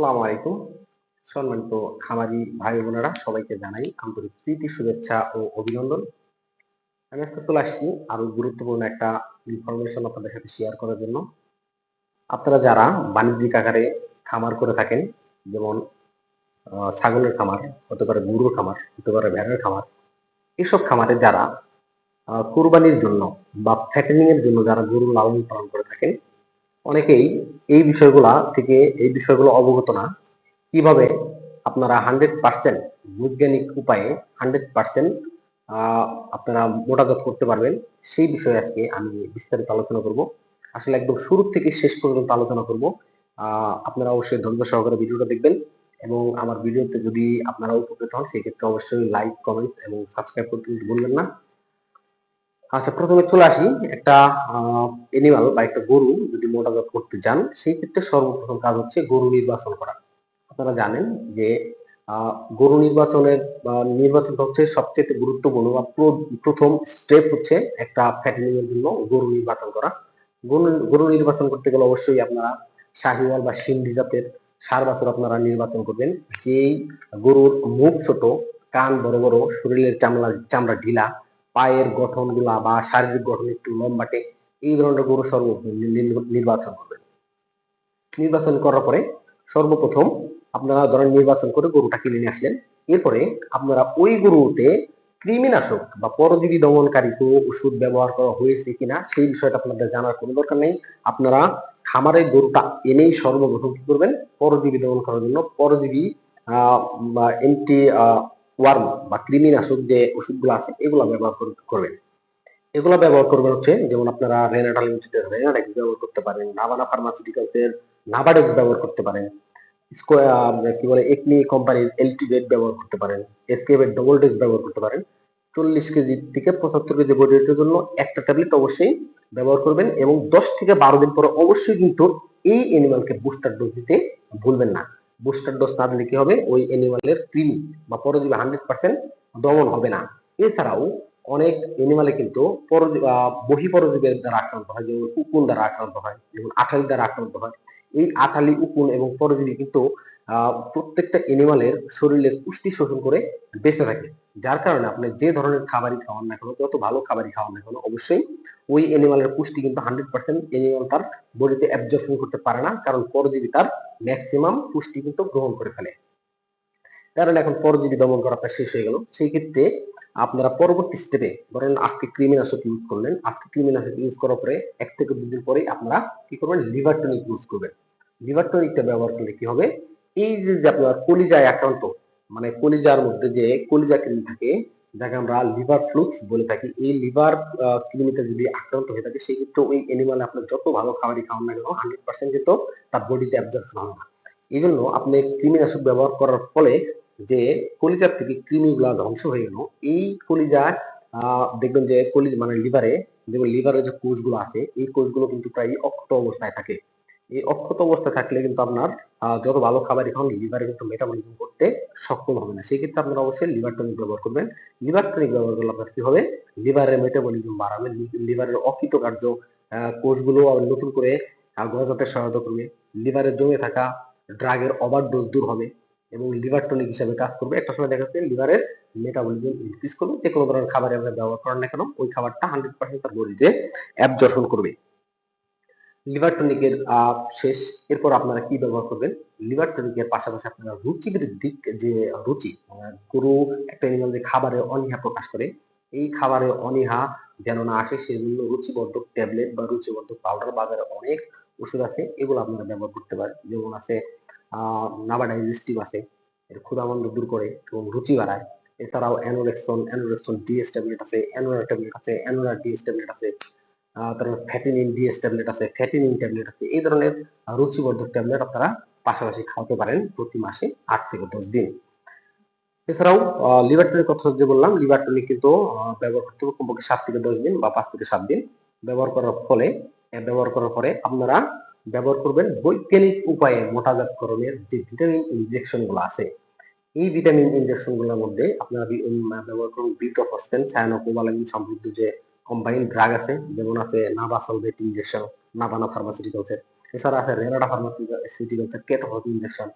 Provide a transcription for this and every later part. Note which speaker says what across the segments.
Speaker 1: আসসালামু আলাইকুম। সম্মানিত খামারি ভাই বোনেরা, সবাইকে জানাই আন্তরিক প্রীতি, শুভেচ্ছা ও অভিনন্দন। আমি আজকে চলে আসছি আরও গুরুত্বপূর্ণ একটা ইনফরমেশন আপনাদের সাথে শেয়ার করার জন্য। আপনারা যারা বাণিজ্যিক আকারে খামার করে থাকেন, যেমন ছাগলের খামার, হতে পারে গরুর খামার, হতে পারে ভেড়ার খামার, এসব খামারে যারা কোরবানির জন্য বা ফ্যাটেনিং এর জন্য যারা গরু লালন পালন করে থাকেন অনেকেই এই বিষয়গুলা থেকে এই বিষয়গুলো অবগত না। কীভাবে আপনারা হান্ড্রেড পার্সেন্ট বৈজ্ঞানিক উপায়ে হান্ড্রেড পার্সেন্ট আপনারা মোটাজাত করতে পারবেন, সেই বিষয়ে আজকে আমি বিস্তারিত আলোচনা করব। আসলে একদম শুরু থেকে শেষ পর্যন্ত আলোচনা করব। আপনারা অবশ্যই ধৈর্য সহকারে ভিডিওটা দেখবেন এবং আমার ভিডিওতে যদি আপনারা উপকৃত হন, সেক্ষেত্রে অবশ্যই লাইক, কমেন্টস এবং সাবস্ক্রাইব করতে ভুলবেন না। আচ্ছা প্রথমে চলে আসি। একটা এনিমাল বা একটা গরু যদি মোটাজাত করতে যান সেই ক্ষেত্রে সর্বপ্রথম কাজ হচ্ছে গরু নির্বাচন করা। আপনারা জানেন যে গরু নির্বাচনের বা নির্বাচনটা হচ্ছে সবচেয়ে গুরুত্বপূর্ণ বা প্র- প্রথম স্টেপ হচ্ছে একটা ফ্যাটেনিং এর জন্য গরু নির্বাচন করা। গরু নির্বাচন করতে গেলে অবশ্যই আপনারা শাহিওয়াল বা সিন্ধি জাতের সার বাছুর আপনারা নির্বাচন করবেন। যেই গরুর মুখ ছোট, কান বড় বড়, শরীরের চামড়া চামড়া ঢিলা পায়ের গঠনগুলা বা শারীরিক গঠন একটু লম্বাটে এই ধরনের গরু সর্বপ্রথম নির্বাচন করবেন নির্বাচন করার পরে সর্বপ্রথম আপনারা ধরেন নির্বাচন করে গরুটা কিনে নিয়ে আসলেন। এরপরে আপনারা ওই গরুতে কৃমিনাশক বা পরজীবী দমনকারী কোনো ওষুধ ব্যবহার করা হয়েছে কিনা সেই বিষয়টা আপনাদের জানার কোনো দরকার নেই। আপনারা খামারের গরুটা এনেই সর্বপ্রথম কি করবেন? পরজীবী দমন করার জন্য পরজীবী আহ, এন্টি ওয়ার্ম বা কৃমিনাশক যে ওষুধগুলো আছে, এগুলো ব্যবহার করে- করবেন। এগুলো ব্যবহার করবেন হচ্ছে, যেমন আপনারা লিমিটেডের রেনাডেক্স ব্যবহার করতে পারেন নাভানা ফার্মাসিউটিক্যালসের নাভাডেক্স ব্যবহার করতে পারেন কি বলে একনি কোম্পানির এলটিভেট ব্যবহার করতে পারেন এসকেভেট ডবল ডেক্স ব্যবহার করতে পারেন। চল্লিশ কেজি থেকে পঁচাত্তর কেজি বডি ওয়েটের জন্য একটা ট্যাবলেট অবশ্যই ব্যবহার করবেন এবং দশ থেকে বারো দিন পরে অবশ্যই কিন্তু এই অ্যানিমালকে বুস্টার ডোজ দিতে ভুলবেন না। বুস্টার ডোজ না দিলে কি হবে? ওই অ্যানিমালের কৃমি বা পরজীবী হান্ড্রেড পার্সেন্ট দমন হবে না। এছাড়াও অনেক অ্যানিমালে কিন্তু বহি পরজীবের দ্বারা আক্রান্ত হয়, যেমন উকুন দ্বারা আক্রান্ত হয়, যেমন আঠালি দ্বারা আক্রান্ত হয়। এই আঠালি, উকুন এবং পরজীবী কিন্তু প্রত্যেকটা অ্যানিমালের শরীরের পুষ্টি শোষণ করে বেঁচে থাকে। যার কারণে আপনি যে ধরনের খাবারই খাওয়ান না কেন, যত ভালো খাবারই খাওয়ান না কেন, অবশ্যই ওই অ্যানিমালের পুষ্টি কিন্তু হান্ড্রেড পার্সেন্ট অ্যানিমাল তার বডিতে অ্যাবজর্পশন করতে পারে না, কারণ পরজীবী তার ম্যাক্সিমাম পুষ্টি কিন্তু গ্রহণ করে ফেলে। কারণ এখন পরজীবী দমন করা আপনার শেষ হয়ে গেল। সেই ক্ষেত্রে আপনারা পরবর্তী স্টেপে ধরেন আজকে কৃমিনাশক ইউজ করলেন, আজকে কৃমিনাশক ইউজ করার পরে এক থেকে দুদিন পরে আপনারা কি করবেন? লিভার টনিক ইউজ করবেন। লিভার টনিকটা ব্যবহার করলে কি হবে? এই যে আপনার কলিজায় আক্রান্ত মানে কলিজার মধ্যে যে কলিজা কৃমি থাকে, যাকে আমরা লিভার ফ্লুক্স বলে থাকি, এই লিভার কৃমিতে যদি আক্রান্ত হয়ে থাকে, সেই ক্ষেত্রে ওই অ্যানিমাল আপনার যত ভালো খাবারই খাওয়ান না কেন হান্ড্রেড পার্সেন্ট কিন্তু তার বডিতে অ্যাবজর্পশন হবে না। এই জন্য আপনি কৃমিনাশক ব্যবহার করার ফলে যে কলিজার থেকে কৃমিগুলা ধ্বংস হয়ে গেল, এই কলিজা দেখবেন যে কলিজ মানে লিভারে যেমন লিভারের যে কোষগুলো আছে, এই কোষগুলো কিন্তু প্রায় অক্ষত অবস্থায় থাকে। এই অক্ষত অবস্থায় থাকলে কিন্তু আপনার যত ভালো খাবারই খান লিভারে কিন্তু মেটাবলিজম করতে সক্ষম হবে না। সেই ক্ষেত্রে আপনারা অবশ্যই লিভার টনিক ব্যবহার করবেন। লিভার টনিক ব্যবহার করলে আপনার কি হবে? লিভারের মেটাবলিজম বাড়াবে লিভারের অকৃতকার্য আহ, কোষগুলো আবার নতুন করে গজাতে সহায়তা করবে। লিভারে জমে থাকা ড্রাগের ওভারডোজ দূর হবে এবং লিভার টনিক হিসাবে কাজ করবে। একটা সময় দেখা যাচ্ছে লিভারের মেটাবলিজম ইনক্রিজ করবে। যে কোনো ধরনের খাবার আমরা ব্যবহার করেন না কেন ওই খাবারটা হান্ড্রেড পার্সেন্ট তার বডিতে অ্যাবজর্পশন করবে। লিভার টনিকের শেষ। এরপর আপনারা কি ব্যবহার করবেন? লিভার টনিকের পাশাপাশি আপনারা রুচিবৃদ্ধিক যে রুচি গরু একটা অ্যানিমাল যে খাবারে অনীহা প্রকাশ করে, এই খাবারে অনীহা যেন না আসে সেজন্য রুচিবর্ধক ট্যাবলেট বা রুচিবর্ধক পাউডার বাজারে অনেক ওষুধ আছে, এগুলো আপনারা ব্যবহার করতে পারেন। যেমন আছে আহ নাভা ডাইজেস্টিভ আছে, এর ক্ষুধামন্দ দূর করে এবং রুচি বাড়ায়। এছাড়াও অ্যানোরেক্সন অ্যানোরেক্সন ডিএস ট্যাবলেট আছে অ্যানোরা ট্যাবলেট আছে অ্যানোরা ডিএস ট্যাবলেট আছে। ফ্যাটিনিন ডিএস ট্যাবলেট আছে ফ্যাটিনিন ট্যাবলেট আছে, এই ধরনের রুচিবর্ধক ট্যাবলেট আপনারা পাশাপাশি খাওয়াতে পারেন প্রতি মাসে আট থেকে দশ দিন। এছাড়াও লিভার টনিক কথা যে বললাম লিভার টনিক কিন্তু ব্যবহার করতে হবে কমপক্ষে সাত থেকে দশ দিন বা পাঁচ থেকে সাত দিন। ব্যবহার করার ফলে ব্যবহার করার পরে আপনারা ব্যবহার করবেন বৈজ্ঞানিক উপায়ে মোটাজাতকরণের যে ভিটামিন ইনজেকশনগুলো আছে। এই ভিটামিন ইনজেকশনগুলোর মধ্যে আপনারা ব্যবহার করুন বিউটোফসফেন সায়ানোকোবালামিন সমৃদ্ধ যে কম্বাইন ড্রাগ আছে, যেমন আছে নাভাসলভেট ইনজেকশন নাভানা ফার্মাসিউটিক্যালসের এছাড়া আছে রেনাডা ফার্মাসিউটিক্যালসের কেটোফস ইনজেকশন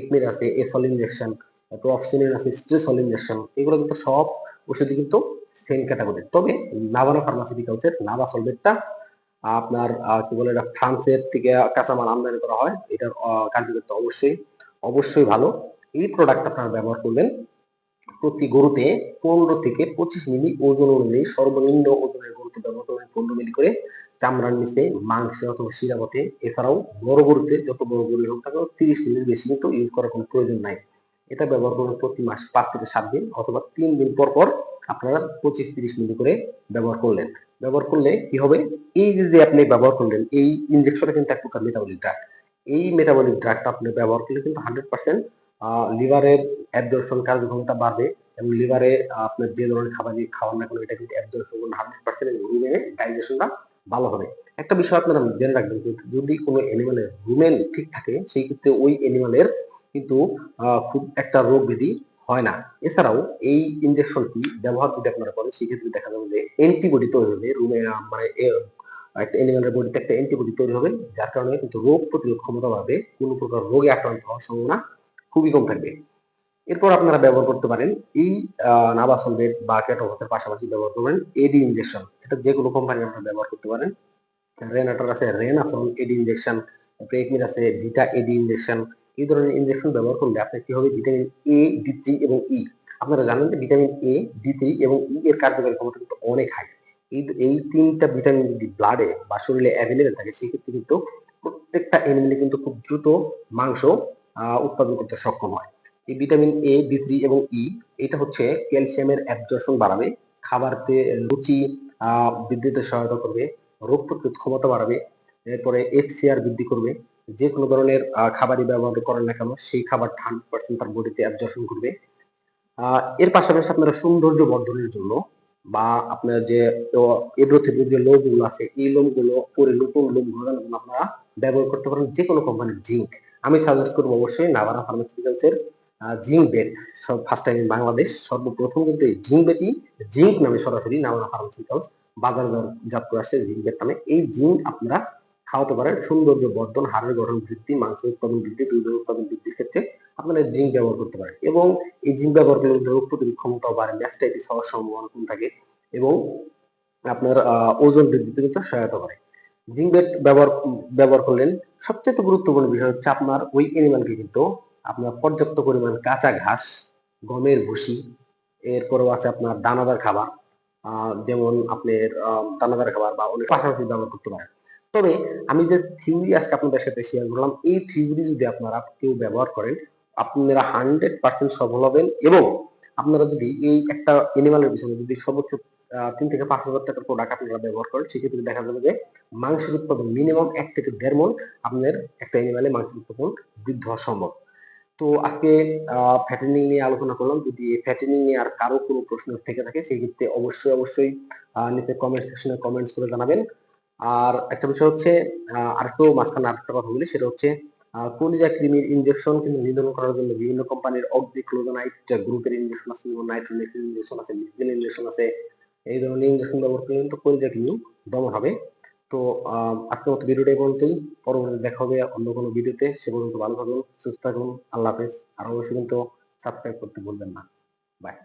Speaker 1: একমির আছে এসল ইনজেকশন তারপর অক্সিজেন আছে স্ট্রেসল ইনজেকশন এগুলো কিন্তু সব ওষুধই কিন্তু সেম ক্যাটাগরি তবে নাভানা ফার্মাসিউটিক্যালসের নাভা সলভেটটা আপনার কি বলে এটা, ফ্রান্সের থেকে কাঁচামাল আমদানি করা হয়, এটার কার্যকারিতা অবশ্যই অবশ্যই ভালো। এই প্রোডাক্ট আপনারা ব্যবহার করবেন প্রতি গরুতে পনেরো থেকে পঁচিশ মিলি ওজন অনুযায়ী সর্বনিম্ন ওজনের গরুতে ব্যবহার করবেন পনেরো মিলি করে চামড়ার নিচে, মাংসে অথবা শিরাপথে। এছাড়াও বড় গরুতে যত বড় গরু হোক কেন তিরিশ মিলির বেশি কিন্তু ইউজ করার কোনো প্রয়োজন নাই। এটা ব্যবহার করবেন প্রতি মাস পাঁচ থেকে সাত দিন অথবা তিন দিন পর পর আপনারা পঁচিশ তিরিশ মিলি করে ব্যবহার করলেন। ব্যবহার করলে কি হবে? এই যে আপনি ব্যবহার করলেন, এই ইনজেকশনটা কিন্তু এক প্রকার মেটাবলিক ড্রাগ এই মেটাবলিক ড্রাগটা আপনি ব্যবহার করলে কিন্তু হান্ড্রেড পার্সেন্ট লিভারের অ্যাবজর্পশন কার্যক্ষমতা বাড়বে এবং লিভারে আপনার যে ধরনের খাবার দিয়ে খাওয়ান না কেন এটা কিন্তু অ্যাবজর্পশন করুন হান্ড্রেড পার্সেন্ট রুমেনের ডাইজেশনটা ভালো হবে। একটা বিষয় আপনারা জেনে রাখবেন যে যদি কোনো অ্যানিমালের রুমেন ঠিক থাকে, সেই ক্ষেত্রে ওই অ্যানিমালের কিন্তু খুব একটা রোগ ব্যাধি হয় না। এছাড়াও এই ইনজেকশনটি ব্যবহার যদি আপনারা করেন সেক্ষেত্রে দেখা যাবে যে অ্যান্টিবডি তৈরি হবে রুমে মানে একটা অ্যানিমালের বডিতে একটা অ্যান্টিবডি তৈরি হবে, যার কারণে কিন্তু রোগ প্রতিরোধ ক্ষমতা বাড়বে, কোনো প্রকার রোগে আক্রান্ত হওয়ার সম্ভাবনা খুবই কম থাকবে। এরপর আপনারা ব্যবহার করতে পারেন এই নাবাসলভেট বা ক্যাটোভাসের পাশাপাশি ব্যবহার করবেন এডি ইনজেকশন এটা যে কোনো কোম্পানি আপনারা ব্যবহার করতে পারেন। রেনাটার আছে রেনাসল এডি ইনজেকশন প্রেকমির আছে ভিটা এডি ইনজেকশন এই ধরনের ইনজেকশন ব্যবহার করলে আপনার কি হবে ভিটামিন এ ডি থ্রি এবং ই আপনারা জানেন যে ভিটামিন এ ডি থ্রি এবং ই এর কার্যকারী ক্ষমতা কিন্তু অনেক হাই এই এই তিনটা ভিটামিন যদি ব্লাডে বা শরীরে অ্যাভেলেবেল থাকে, সেক্ষেত্রে কিন্তু প্রত্যেকটা এনিমেলে কিন্তু খুব দ্রুত মাংস উৎপাদন করতে সক্ষম হয়। এই ভিটামিন এ ডি থ্রি এবং ই এটা হচ্ছে ক্যালসিয়ামের অ্যাবজর্পশন বাড়াবে, খাবারতে রুচি বৃদ্ধিতে সহায়তা করবে, রোগ প্রতিরোধ ক্ষমতা বাড়াবে, এরপরে এফসিআর বৃদ্ধি করবে, যে কোনো ধরনের খাবারই ব্যবহার করেন না কেন, সেই খাবার হান্ড্রেড পার্সেন্ট তার বডিতে অ্যাবজর্পশন করবে। এর পাশাপাশি আপনারা সৌন্দর্য বর্ধনের জন্য বা আপনার যে এব্রোথের যে লোমগুলো আছে, এই লোমগুলো পরে নতুন লোম জন্য আপনারা ব্যবহার করতে পারেন যে কোনো কোম্পানির জিঙ্ক আমি সাজেস্ট করব অবশ্যই Navana ফার্মাসিউটিক্যালসের zinc bed first time Bangladesh সর্বপ্রথম কিন্তু এই জিঙ্ক বেটি জিঙ্ক নামে সরাসরি নাভানা ফার্মাসিউটিক্যালস বাজারজাত করে আসছে জিঙ্ক বেড নামে। এই জিঙ্ক আপনারা খাওয়াতে পারেন। সৌন্দর্য বর্ধন, হাড়ের গঠন বৃদ্ধি মাংস উৎপাদন বৃদ্ধি, দুধের উৎপাদন বৃদ্ধির ক্ষেত্রে আপনারা জিঙ্ক ব্যবহার করতে পারেন। এবং এই জিঙ্ক ব্যবহার করলে রোগ প্রতিরোধ ক্ষমতাও বাড়ে ম্যাস্টাইটিস হওয়ার সম্ভাবনা কম থাকে এবং আপনার ওজন বৃদ্ধিতে কিন্তু সহায়তা করে। বেড ব্যবহার ব্যবহার করলেন। সবচেয়ে গুরুত্বপূর্ণ বিষয় হচ্ছে আপনার ওই এনিমালকে কিন্তু আপনার পর্যাপ্ত পরিমাণ কাঁচা ঘাস, গমের ভুসি, এরপরেও আছে আপনার দানাদার খাবার যেমন আপনার দানাদার খাবার বা অনেক পাশাপাশি ব্যবহার করতে পারেন। তবে আমি যে থিওরি আজকে আপনাদের সাথে শেয়ার করলাম, এই থিওরি যদি আপনারা কেউ ব্যবহার করেন, আপনারা হান্ড্রেড পার্সেন্ট সফল হবেন এবং আপনারা যদি এই একটা এনিমালের পিছনে যদি সর্বোচ্চ তিন থেকে পাঁচ হাজার টাকার প্রোডাক্ট আপনারা ব্যবহার করেন, সেক্ষেত্রে দেখা যাবে যে মাংসের উৎপাদন মিনিমাম এক থেকে দেড় মন আপনার একটা এনিমালে মাংসের উৎপাদন বৃদ্ধি হওয়া সম্ভব। তো আজকে ফ্যাটেনিং নিয়ে আলোচনা করলাম। যদি ফ্যাটেনিং নিয়ে আর কারও কোনো প্রশ্ন থেকে থাকে সেই ক্ষেত্রে অবশ্যই অবশ্যই নিচে কমেন্ট সেকশনে কমেন্টস করে জানাবেন। আর একটা বিষয় হচ্ছে আরেকটু মাঝখানে আরেকটা কথা বলি, সেটা হচ্ছে কলিজা কৃমির ইনজেকশন কিন্তু নির্ধারণ করার জন্য বিভিন্ন কোম্পানির অক্সিক্লোজোনাইট গ্রুপের ইনজেকশন আছে নাইট্রোনেক্সিন ইনজেকশন আছে ইনজেকশন আছে এই ধরনের ইঞ্জেকশন ব্যবহার করলে কিন্তু কলিজা কিন্তু দমন হবে? তো আজকের মতো ভিডিওটা এই পর্যন্তই। পরবর্তী দেখা হবে অন্য কোনো ভিডিওতে। সে পর্যন্ত ভালো থাকুন, সুস্থ থাকুন। আল্লাহ হাফেজ। আর অবশ্যই কিন্তু সাবস্ক্রাইব করতে ভুলবেন না। বাই